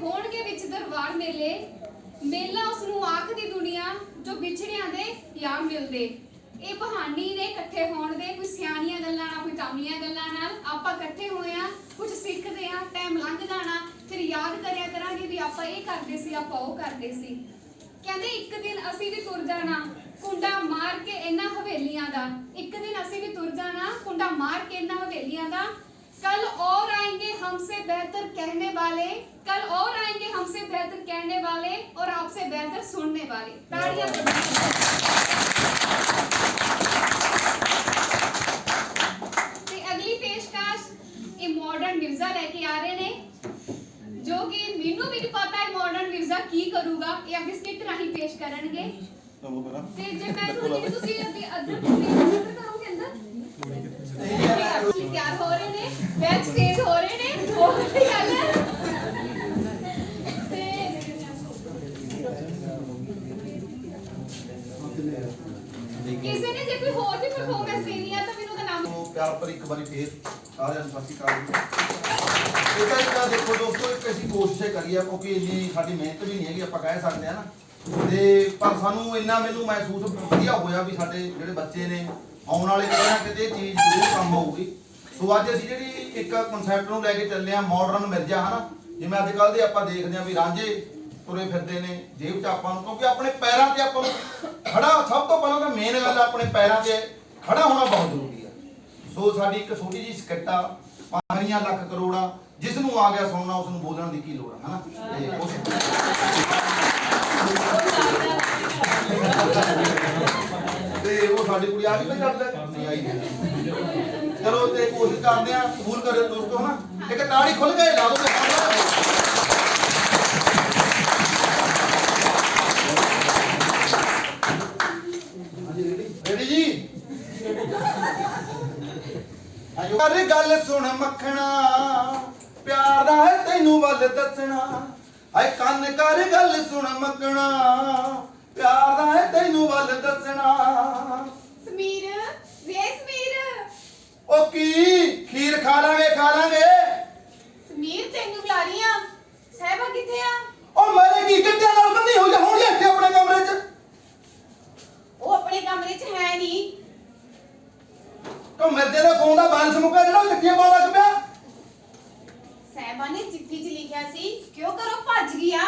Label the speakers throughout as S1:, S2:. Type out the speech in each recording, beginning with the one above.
S1: ਹੋਣਗੇ ਵਿੱਚ ਦਰਬਾਰ ਮੇਲੇ। ਮੇਲਾ ਉਸ ਨੂੰ ਆਖ ਦੁਨੀਆ ਜੋ ਵਿਛੜਿਆਂ ਦੇ ਯਾਰ ਮਿਲਦੇ। ਇਹ ਬਹਾਨੀ ਨੇ ਇਕੱਠੇ ਹੋਣ ਦੇ ਕੋਈ ਸਿਆਣੀਆਂ ਗੱਲਾਂ ਨਾਲ, ਕੋਈ ਕਾਮੀਆਂ ਗੱਲਾਂ ਨਾਲ ਆਪਾਂ ਇਕੱਠੇ ਹੋਏ ਆ ਕੁਝ ਸਿੱਖਦੇ ਆ ਟਾਈਮ ਲੰਘ ਜਾਣਾ ਫਿਰ ਯਾਦ ਕਰਿਆ ਕਰਾਂਗੇ ਵੀ ਆਪਾਂ ਇਹ ਕਰਦੇ ਸੀ, ਆਪਾਂ ਉਹ ਕਰਦੇ ਸੀ। ਕਹਿੰਦੇ ਇੱਕ ਦਿਨ ਅਸੀਂ ਵੀ ਤੁਰ ਜਾਣਾ, ਕੁੰਡਾ ਮਾਰ ਕੇ ਇਹਨਾਂ ਹਵੇਲੀਆਂ ਦਾ। ਇੱਕ ਦਿਨ ਅਸੀਂ ਵੀ ਤੁਰ ਜਾਣਾ, ਕੁੰਡਾ ਮਾਰ ਕੇ ਇਹਨਾਂ ਹਵੇਲੀਆਂ ਦਾ। कल और आएंगे हमसे बेहतर कहने वाले कल और आएंगे हमसे बेहतर कहने वाले और आपसे बेहतर सुनने वाले ताड़ियां बजाइए। ਤੇ ਅਗਲੀ ਪੇਸ਼ਕਸ਼ ਇਹ ਮਾਡਰਨ ਮਿਰਜ਼ਾ ਲੈ ਕੇ ਆ ਰਹੇ ਨੇ ਜੋ ਕਿ ਮੈਨੂੰ ਵੀ ਨਹੀਂ ਪਤਾ ਹੈ ਮਾਡਰਨ ਮਿਰਜ਼ਾ ਕੀ ਕਰੂਗਾ ਇਹ ਅੱਗੇ ਸਕਿੱਟ ਰਾਹੀਂ ਪੇਸ਼ ਕਰਨਗੇ ਤੇ ਜੇ ਮੈਂ ਤੁਹਾਨੂੰ ਕਿ ਤੁਸੀਂ ਅੱਗੇ ਅੰਦਰ
S2: ਪਿਆਰ ਪਰ ਇੱਕ ਵਾਰੀ ਫੇਰ ਸਾਰਿਆਂ ਨੂੰ ਸਤਿ ਸ਼੍ਰੀ ਅਕਾਲ ਇਹਦਾ ਜਿਹੜਾ ਦੇਖੋ ਦੋਸਤੋ, ਇੱਕ ਅਸੀਂ ਕੋਸ਼ਿਸ਼ ਕਰੀ ਆ, ਕਿਉਂਕਿ ਇੰਨੀ ਸਾਡੀ ਮਿਹਨਤ ਵੀ ਨਹੀਂ ਹੈਗੀ, ਆਪਾਂ ਕਹਿ ਸਕਦੇ ਆ ਨਾ। ਤੇ ਪਰ ਸਾਨੂੰ ਇੰਨਾ ਮੈਨੂੰ ਮਹਿਸੂਸ ਵਧੀਆ ਹੋਇਆ ਵੀ ਸਾਡੇ ਜਿਹੜੇ ਬੱਚੇ ਨੇ, ਆਉਣ ਵਾਲੇ ਕਿਤੇ ਕਿਤੇ ਚੀਜ਼ ਜ਼ਰੂਰ ਕੰਮ ਆਊਗੀ। ਸੋ ਅੱਜ ਅਸੀਂ ਜਿਹੜੀ ਇੱਕ ਕਨਸੈਪਟ ਨੂੰ ਲੈ ਕੇ ਚੱਲੇ ਆ ਮਾਡਰਨ ਮਿਰਜ਼ਾ, ਹਨਾ? ਜਿਵੇਂ ਅੱਜ ਕੱਲ ਦੇ ਆਪਾਂ ਦੇਖਦੇ ਆ ਵੀ ਰਾਂਝੇ ਤੁਰੇ ਫਿਰਦੇ ਨੇ ਜੇਬ 'ਚ ਆਪਾਂ ਨੂੰ, ਕਿਉਂਕਿ ਆਪਣੇ ਪੈਰਾਂ ਤੇ ਆਪਾਂ ਨੂੰ ਖੜਾ ਸਭ ਤੋਂ ਪਹਿਲਾਂ ਤਾਂ ਮੇਨ ਗੱਲ ਆਪਣੇ ਪੈਰਾਂ ਤੇ ਖੜਾ ਹੋਣਾ ਬਹੁਤ ਜ਼ਰੂਰੀ ਸੋ ਸਾਡੀ ਇੱਕ ਛੋਟੀ ਜਿਹੀ ਸਕਿੱਟ ਪਾਣੀਆਂ ਲੱਖ ਕਰੋੜਾ ਜਿਸ ਨੂੰ ਆ ਗਿਆ ਸੁਣਨਾ ਉਸ ਨੂੰ ਬੋਲਣ ਦੀ ਕੀ ਲੋੜ ਆ, ਹਨਾ? ਤੇ ਉਸ ਤੇ ਉਹ ਸਾਡੀ ਕੁੜੀ ਆ ਗਈ ਤਾਂ ਨਹੀਂ ਆਈ ਚਲੋ ਤੇ ਕੋਸ਼ਿਸ਼ ਕਰਦੇ ਆ ਕਬੂਲ ਕਰਿਓ ਦੋਸਤੋ, ਹਨਾ? ਇੱਕ ਤਾੜੀ ਖੁੱਲ ਗਏ ਲਾ ਦੋ ਤੇ ਰੈਡੀ ਜੀ ਆਜੋ ਕਰ ਗੱਲ ਸੁਣ ਮੱਖਣਾ, ਪਿਆਰ ਦਾ ਹੈ ਤੈਨੂੰ ਵੱਲ ਦੱਸਣਾ। ਆਏ ਕੰਨ ਕਰ ਗੱਲ ਸੁਣ ਮੱਖਣਾ, ਪਿਆਰ ਦਾ ਹੈ ਤੈਨੂੰ ਵੱਲ ਦੱਸਣਾ
S1: ਸਮੀਰ ਵੇ ਸਮੀਰ
S2: ਉਹ ਕੀ ਖੀਰ ਖਾ ਲਾਂਗੇ ਖਾ ਲਾਂਗੇ
S1: ਸਮੀਰ ਤੈਨੂੰ ਬੁਲਾ ਰਹੀ ਆ ਸਹਿਬਾ ਕਿੱਥੇ ਆ
S2: ਉਹ ਮੇਰੇ ਕੀ ਕੱਟਿਆ ਨਾਲ ਬੰਦੀ ਹੋ ਜਾ ਹੁਣ ਇੱਥੇ ਆਪਣੇ ਕਮਰੇ 'ਚ
S1: ਉਹ ਆਪਣੇ ਕਮਰੇ 'ਚ ਹੈ ਨਹੀਂ
S2: ਕੋ ਮਿਰਦੇ ਦੇ ਫੋਨ ਦਾ ਬਾਂਸ ਮੁੱਕਾ ਜਿਹੜਾ ਉਹ ਚੱਕੀਆਂ ਪਾ ਲੱਗ ਪਿਆ
S1: ਸਹਿਬਾ ਨੇ ਚਿੱਠੀ 'ਚ ਲਿਖਿਆ ਸੀ ਕਿਉਂ ਕਰੋ ਭੱਜ ਗਿਆ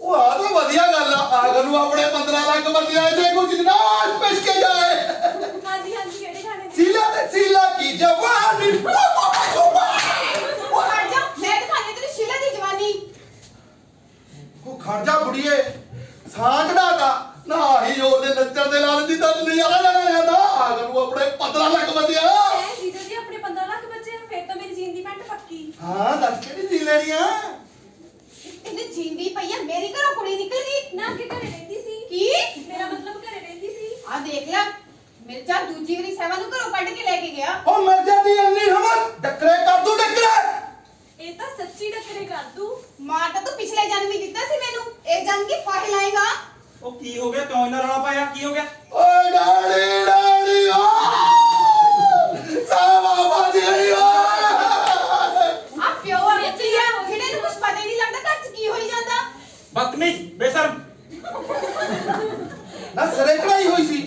S2: ਉਹ ਆ ਤਾਂ ਵਧੀਆ ਆ ਆਗਰ ਨੂੰ ਆਪਣੇ 15 ਲੱਖ ਬੰਦਿਆਂ ਜੇ ਕੁਝ ਨਾਚ ਪਿਛ ਕੇ ਜਾਏ।
S1: ਹਾਂਜੀ ਹਾਂਜੀ ਕਿਹੜੇ ਗਾਣੇ
S2: ਸੀਲਾ ਤੇ ਸੀਲਾ ਕੀ ਜਵਾਨੀ?
S1: ਉਹ ਹਟ ਜਾ ਮੈਂ ਦਿਖਾਣੀ ਤੇਰੀ ਸ਼ੀਲਾ ਦੀ ਜਵਾਨੀ।
S2: ਉਹ ਖਰਜਾ ਬੁੜੀਏ। ਸਾਂਝ ਦਾ ਦਾ ਨਾ ਹੀ ਉਹਦੇ ਨੱਚਣ ਦੇ ਨਾਲ ਦੀ ਤਾਂ ਨਹੀਂ ਆਲਾ ਜਾਣਾ ਜਾਂਦਾ। ਆਗਰ ਨੂੰ ਆਪਣੇ 15 ਲੱਖ ਬੰਦਿਆਂ
S3: ਐ ਜੀਜਾ ਜੀ ਆਪਣੇ 15 ਲੱਖ ਬੱਚੇ ਆ, ਫਿਰ ਤਾਂ ਮੇਰੀ ਜੀਣ ਦੀ ਪੈਂਟ ਪੱਕੀ।
S2: ਹਾਂ ਦੱਸ ਕਿਹੜੀ ਜੀ ਲੈਣੀਆਂ
S1: ਤੈਨੂੰ ਜਿੰਦੀ ਪਈ ਆ ਮੇਰੀ ਘਰੋਂ ਕੁੜੀ ਨਿਕਲ ਗਈ
S3: ਨਾ ਅੱਗੇ ਘਰੇ ਰਹਿੰਦੀ ਸੀ।
S1: ਕੀ?
S3: ਮੇਰਾ ਮਤਲਬ ਘਰੇ ਰਹਿੰਦੀ ਸੀ।
S1: ਆ ਦੇਖ ਲੈ ਮਿਰਜ਼ਾ ਦੂਜੀ ਵਾਰੀ ਸਹਿਬਾ ਨੂੰ ਘਰੋਂ ਕੱਢ ਕੇ ਲੈ ਕੇ ਗਿਆ।
S2: ਉਹ ਮਰ ਜਾਂਦੀ ਇੰਨੀ ਹਮਤ ਡੱਕਰੇ ਕਰ ਦੂ ਡੱਕਰੇ
S3: ਇਹ ਤਾਂ ਸੱਚੀ ਟੱਕਰੇ ਕਰ ਦੂ
S1: ਮਾਰ ਤਾਂ ਤੂੰ ਪਿਛਲੇ ਜਨਮ ਹੀ ਦਿੱਤਾ ਸੀ ਮੈਨੂੰ ਇਹ ਜਨਮ ਕੀ ਫਾਹ ਲਾਏਗਾ
S4: ਉਹ ਕੀ ਹੋ ਗਿਆ ਕਿਉਂ ਇੰਨਾ ਰੌਲਾ ਪਾਇਆ ਕੀ ਹੋ ਗਿਆ
S2: ਓਏ ਡਾੜੀ ਡਾੜੀ ਓ ਸਾਵਾ ਬਾਜੀ ਓ
S1: ਆ ਪਿਓ ਆ ਬੱਚੀ ਆ ਜਿਹੜੇ ਨੂੰ ਕੁਝ ਪਤਾ ਹੀ ਨਹੀਂ ਲੱਗਦਾ ਘਰ 'ਚ ਕੀ ਹੋਈ ਜਾਂਦਾ
S4: ਬਦਤਮੀਜ਼ ਬੇਸ਼ਰਮ
S2: ਨਾ ਸਰੇ ਚੜਾਈ ਹੋਈ ਸੀ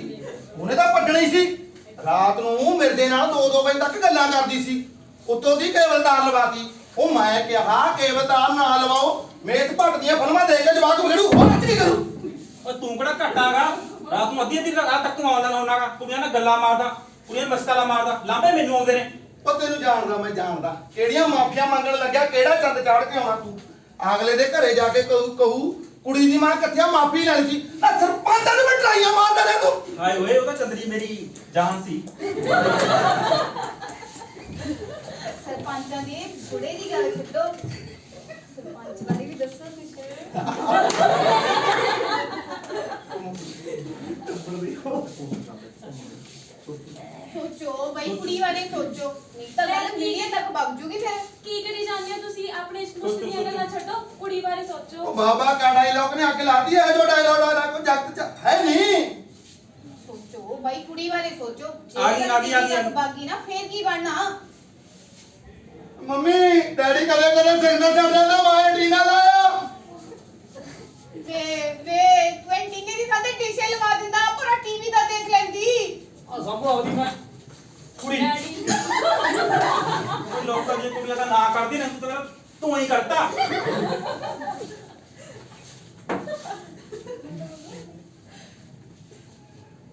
S2: ਉਹਨੇ ਤਾਂ ਪੱਟਣੀ ਸੀ ਰਾਤ ਨੂੰ ਮਿਰਦੇ ਨਾਲ 2-2 ਵਜੇ ਤੱਕ ਗੱਲਾਂ ਕਰਦੀ ਸੀ। ਉੱਤੋਂ ਦੀ ਕੇਵਲਦਾਰ ਲਵਾਤੀ। ਉਹ ਮੈਂ ਕਿਹਾ ਕੇਵਲਦਾਰ ਨਾ ਲਵਾਓ। ਮੇਥ ਭੱਟ ਦੀਆਂ ਫਿਲਮਾਂ ਦੇਖ ਕੇ ਜਵਾਕ ਵਿਗੜੂ ਹੋਰ ਕੀ ਕਰੂ?
S4: ਉਹ ਤੂੰ ਕਿਹੜਾ ਘਟਾਗਾ ਰਾਤ ਨੂੰ ਅੱਧੀ ਅੱਧੀ ਰਾਤ ਤੱਕ ਤੂੰ ਆਉਂਦਾ ਨਾ ਹੁੰਨਾਗਾ ਕੁੜੀਆਂ ਨਾਲ ਗੱਲਾਂ ਮਾਰਦਾ ਕੁੜੀਆਂ ਮਸਕਲਾ ਮਾਰਦਾ। ਲਾਂਬੇ ਮੈਨੂੰ ਆਉਂਦੇ ਨੇ।
S2: ਉਹ ਤੈਨੂੰ ਜਾਣਦਾ ਮੈਂ ਜਾਣਦਾ। ਕਿਹੜੀਆਂ ਮਾਫੀਆਂ ਮੰਗਣ ਲੱਗਿਆ ਕਿਹੜਾ ਚੰਦ ਚਾੜ ਕੇ ਆਉਣਾ ਤੂੰ? ਅਗਲੇ ਦੇ ਘਰੇ ਜਾ ਕੇ ਕਹੂ ਕਹੂ ਕੁੜੀ ਦੀ ਮਾਂ ਕਿੱਥੇ ਆ ਮਾਫੀ ਲੈਣੀ ਸੀ। ਨਾ ਸਰਪੰਚਾਂ ਦੇ ਮਟਰਾਈਆਂ ਮਾਰਦਾ ਰਿਹਾ ਤੂੰ।
S4: ਹਾਏ ਓਏ ਉਹ ਤਾਂ ਚੰਦਰੀ ਮੇਰੀ ਜਾਨ ਸੀ।
S1: ਸਰਪੰਚਾਂ ਦੇ ਬੁੜੇ ਦੀ ਗੱਲ ਛੱਡੋ। ਸਰਪੰਚ ਬਾਰੇ ਵੀ ਦੱਸੋ ਕੁਛ। ਸੋਚੋ ਬਈ ਕੁੜੀ ਬਾਰੇ ਸੋਚੋ। ਨਹੀਂ ਤਾਂ ਗੱਲ ਮੀਡੀਆ ਤੱਕ ਵਗ ਜੂਗੀ ਫਿਰ।
S3: ਕੀ ਕਰੀ ਜਾਂਦੇ ਹੋ ਆਪਣੇ ਇਸ਼ਕ ਮੁਸ਼ਕ ਦੀਆਂ ਗੱਲਾਂ ਛੱਡੋ ਕੁੜੀ ਬਾਰੇ ਸੋਚੋ।
S2: ਉਹ ਬਾਬਾ ਕਾ ਡਾਇਲੌਗ ਨੇ ਅੱਗ ਲਾਤੀ ਹੈ ਜੋ ਡਾਇਲੌਗ ਆ ਕੋਈ ਜੱਗ ਚ ਹੈ ਨਹੀਂ।
S1: ਸੋਚੋ ਬਾਈ ਕੁੜੀ ਬਾਰੇ ਸੋਚੋ।
S4: ਜੇ ਆ ਗਈ, ਆ ਗਈ, ਆ ਗਈ, ਆ ਗਈ।
S1: ਬਾਕੀ ਨਾ ਫੇਰ ਕੀ ਬਣਨਾ?
S2: ਮੰਮੀ ਡੈਡੀ ਕਦੇ ਕਦੇ ਸਿਰ ਨਾ ਚੜ ਜਾਂਦਾ ਮਾਏ ਟੀਨਾ ਲਾਇਆ
S1: ਵੇ ਵੇ 20 ਨੇ ਦੀ ਸਾਡੇ ਡਿਸ਼ੇ ਲਵਾ ਦਿੰਦਾ ਪੂਰਾ ਟੀਵੀ ਦਾ ਦੇਖ ਲੈਂਦੀ।
S5: ਆ ਸਭ ਆਉਦੀ ਮੈਂ। ਕੁੜੀ।
S3: ਡੈਡੀ।
S4: ਲੋਕਾਂ ਦੀਆਂ ਕੁੜੀਆਂ ਦਾ ਨਾਂ ਕਰਦੀ ਨਾ ਤੂੰ ਤਾਂ। ਮੇਰਾ ਤੂੰ ਹੀ ਕਰਤਾ।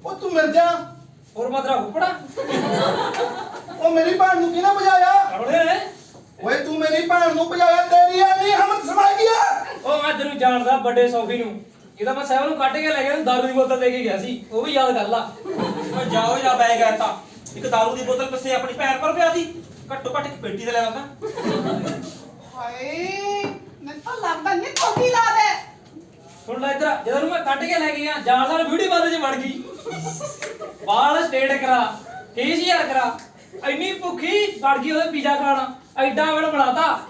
S2: ਉਹ ਤੂੰ ਮਿਲ ਜਾ।
S5: ਹੋਰ ਮਦਰਾ ਹੁਪੜਾ
S2: ਉਹ ਮੇਰੀ ਭੈਣ ਨੂੰ ਕਿਹਨੇ
S5: ਨੇ
S2: ਓਏ। ਤੂੰ ਮੇਰੀ ਭੈਣ ਨੂੰ ਵਜਾਇਆ ਤੇਰੀ ਐਨੀ ਹਮਤ ਸਮਝ ਗਿਆ
S5: ਉਹ ਮੈਂ ਤੈਨੂੰ ਜਾਣਦਾ ਵੱਡੇ ਸੌਫੀ ਨੂੰ। ਇਹਦਾ ਮੈਂ ਸਹਿਬ ਨੂੰ ਕੱਢ ਕੇ ਲੈ ਗਿਆ ਦਾਰੂ ਦੀ ਬੋਤਲ ਦੇ ਕੇ ਗਿਆ ਸੀ। ਉਹ ਵੀ ਯਾਦ ਕਰ ਲਾ।
S4: ਓਏ ਜਾਓ ਜਾ ਬੈ ਗਿਆ ਤਾਂ। ਇੱਕ ਦਾਰੂ ਦੀ ਬੋਤਲ ਪਿੱਛੇ ਆਪਣੀ ਭੈਣ ਪਰ ਪਿਆ ਸੀ। ਘੱਟੋ ਘੱਟ ਇੱਕ ਪੇਟੀ ਤੇ ਲੈ ਆਉਂਦਾ।
S1: ਹਾਏ ਮੈਂ ਤਾਂ ਲੱਗਦਾ ਨਹੀਂ ਕੋਕੀ ਲਾ ਦੇ।
S5: ਸੁਣ ਲੈ ਇਧਰ ਜਦੋਂ ਨੂੰ ਮੈਂ ਕੱਢ ਕੇ ਲੈ ਗਿਆ ਜਾਣ ਸਾਲ ਵੀਡੀਓ ਬਾਰੇ ਚ ਵੜ ਗਈ। ਬਾਲ ਸਟੇਟ ਕਰਾ ਤੀਹ ਹਜ਼ਾਰ ਕਰਾ। ਇੰਨੀ ਭੁੱਖੀ ਵੜ ਗਈ ਉਹਦੇ ਪੀਜ਼ਾ ਖਾਣਾ। ਐਡਾ ਬੜ ਬਣਾਤਾ।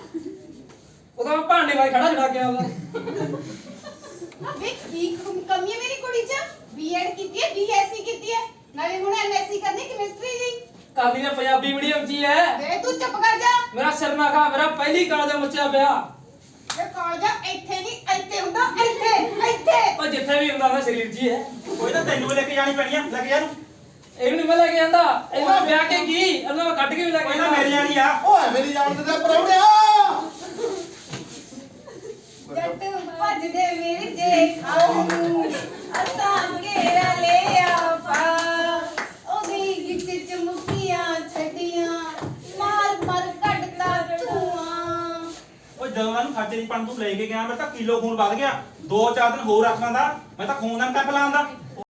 S5: ਉਹਦਾ ਮੈਂ ਭਾਂਡੇ ਵਾਲੇ ਖੜਾ ਛੜਾ ਕੇ ਆਉਂਦਾ।
S1: ਵੇ ਕੀ ਕਮ- ਕਮੀ ਹੈ ਮੇਰੀ ਕੁੜੀ ਚ? ਬੀਐਡ ਕੀਤੀ ਹੈ ਬੀਐਸਸੀ ਕੀਤੀ ਹੈ। ਨਾਲੇ ਹੁਣ ਐਮਐਸਸੀ ਕਰਨੀ ਕੈਮਿਸਟਰੀ ਦੀ।
S5: ਕਰਦੀ ਨੇ ਪੰਜਾਬੀ ਮੀਡੀਅਮ ਚ ਹੀ ਹੈ
S1: ਵੇ ਤੂੰ ਚੁੱਪ ਕਰ ਜਾ।
S5: ਮੇਰਾ ਸਿਰ ਨਾ ਖਾ ਮੇਰਾ ਪਹਿਲੀ ਕਾਲ ਦਾ ਮੱਚਿਆ ਪਿਆ।
S1: ਵੇ ਕਾਲਜਾ ਇੱਥੇ ਨਹੀਂ ਇੱਥੇ ਹੁੰਦਾ ਇੱਥੇ ਇੱਥੇ।
S5: ਉਹ ਜਿੱਥੇ ਵੀ ਹੁੰਦਾ ਮੈਂ ਸਰੀਰ 'ਚ ਹੀ ਹੈ
S4: ਕੋਈ ਤਾਂ ਤੈਨੂੰ ਲੈ ਕੇ ਜਾਣੀ ਪੈਣੀ ਆ ਲੈ ਕੇ ਜਾ ਨੂੰ
S5: ਇਹਨੂੰ ਨਹੀਂ ਮੈਂ ਲੈ ਕੇ ਜਾਂਦਾ। ਇਹਨੂੰ ਮੈਂ ਵਿਆਹ ਕੇ ਕੀ ਇਹਨੂੰ ਮੈਂ ਕੱਢ ਕੇ ਵੀ ਲੈ ਕੇ
S4: ਕੋਈ ਨਾ ਮੇਰੀ ਜਾਣੀ ਆ।
S2: ਓਏ ਮੇਰੀ ਜਾਨ ਦੇ ਪਰੌਣਿਆ।
S1: ਜੱਟ ਭੱਜਦੇ ਮੇਰੇ ਜੇ ਖਾਉ ਨੂੰ। ਅਸਾਂ ਘੇਰਾ ਲਿਆ ਪਾ ਉਹਦੀ ਵਿੱਚ ਚਮਕੀਆਂ ਛੱਡੀਆਂ ਮਾਰ ਮਾਰ ਕੱਢਦਾ ਧੂਆਂ
S4: ਓਏ ਜਦੋਂ ਪਣ ਤੂੰ ਲੈ ਕੇ ਗਿਆ, ਮੈਂ ਤਾਂ ਕਿਲੋ ਖੂਨ ਵੱਧ ਗਿਆ। ਦੋ ਚਾਰ ਦਿਨ ਹੋਰ ਰੱਖ ਦਾ ਮੈਂ ਤਾਂ ਖੂਨ ਦਾ ਕੈਂਪ ਲਾਉਂਦਾ